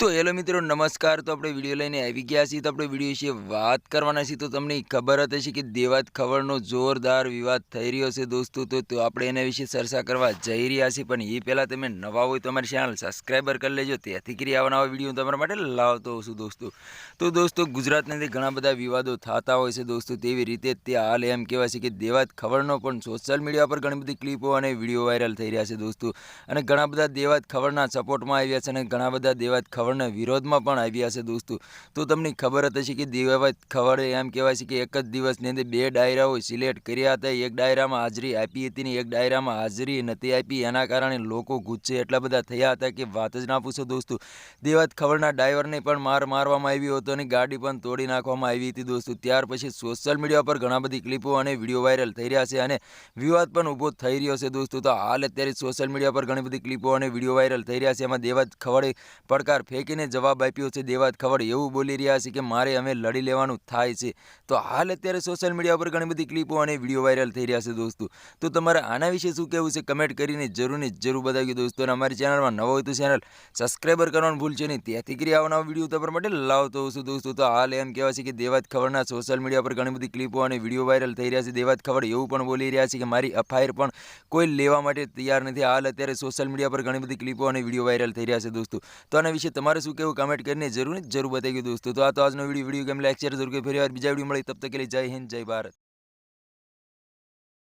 તો હેલો મિત્રો, નમસ્કાર. તો આપણે વીડિયો લઈને આવી ગયા છીએ. તો આપણે વીડિયો વિશે વાત કરવાના છીએ. તો તમને ખબર હતી હશે કે દેવાત ખબરનો જોરદાર વિવાદ થઈ રહ્યો છે દોસ્તો. તો તો આપણે એના વિશે ચર્ચા કરવા જઈ રહ્યા છીએ. પણ એ પહેલાં તમે નવા હોય તો અમારી ચેનલ સબસ્ક્રાઈબર કરી લેજો. તેથી કરી આવા નવા વીડિયો તમારા માટે લાવતો છું દોસ્તો. તો દોસ્તો, ગુજરાતની અંદર ઘણા બધા વિવાદો થતા હોય છે દોસ્તો, તેવી રીતે તે હાલ એમ કહેવાય છે કે દેવાત ખબરનો પણ સોશિયલ મીડિયા પર ઘણી બધી ક્લિપો અને વીડિયો વાયરલ થઈ રહ્યા છે દોસ્તો. અને ઘણા બધા દેવાત ખબરના સપોર્ટમાં આવ્યા છે અને ઘણા બધા દેવાત ખબરના વિરોધમાં પણ આવ્યા છે દોસ્તો. તો તમને ખબર હતી કે દેવાત ખબર એમ કહેવાય છે કે એક જ દિવસની અંદર બે ડાયરાઓ સિલેક્ટ કર્યા હતા. એક ડાયરામાં હાજરી આપી હતી ને એક ડાયરામાં હાજરી નથી આપી. એના કારણે લોકો ગુસ્સે એટલા બધા થયા હતા કે વાત જ ના પૂછો દોસ્તો. દેવાત ખબરના ડ્રાઈવરને પણ માર મારવામાં આવ્યો હતો અને ગાડી પણ તોડી નાખવામાં આવી હતી દોસ્તો. ત્યાર પછી સોશિયલ મીડિયા પર ઘણા બધી ક્લિપો અને વીડિયો વાયરલ થઈ રહ્યા છે અને વિવાદ પણ ઊભો થઈ રહ્યો છે દોસ્તો. તો હાલ અત્યારે સોશિયલ મીડિયા પર ઘણી બધી ક્લિપો અને વીડિયો વાયરલ થઈ રહ્યા છે. એમાં દેવાત ખવડે પડકાર ફેંકીને જવાબ આપ્યો છે, દેવાત ખવડ, એવું બોલી રહ્યા છે કે મારે અમે લડી લેવાનું થાય છે. તો હાલ અત્યારે સોશિયલ મીડિયા પર ઘણી બધી ક્લિપો અને વીડિયો વાયરલ થઈ રહ્યા છે દોસ્તો. તો તમારે આના વિશે શું કહેવું છે કમેન્ટ કરીને જરૂર ને જરૂર બતાવ્યું દોસ્તો. અને અમારી ચેનલમાં નવો હોય તો ચેનલ સબસ્ક્રાઈબર કરવાનું ભૂલશે નહીં. ત્યાંથી કરી આવવાના વીડિયો તમારા માટે લાવતો છું દોસ્તો. તો હાલ એમ કહેવાય છે કે દેવાત ખબરના સોશિયલ મીડિયા પર ઘણી બધી ક્લિપો અને વીડિયો વાયરલ થઈ રહ્યા છે. દેવાત ખબર એવું પણ બોલી રહ્યા છે કે મારી અફાયર પણ કોઈ લેવા માટે તૈયાર નથી. હાલ અત્યારે સોશિયલ મીડિયા પર ઘણી બધી ક્લિપો અને વીડિયો વાયરલ થઈ રહ્યા છે દોસ્તો. તો આના વિશે તમારે શું કહેવું કમેન્ટ કરીને જરૂર જરૂર બતાવી દોસ્તો. તો આ તો આજનો વીડિયો વીડિયો કેમ લાઈક શેર જરૂર કે ફરી વાર બીજા વીડિયો મળી, તબ તક કે જય હિન્દ, જય ભારત.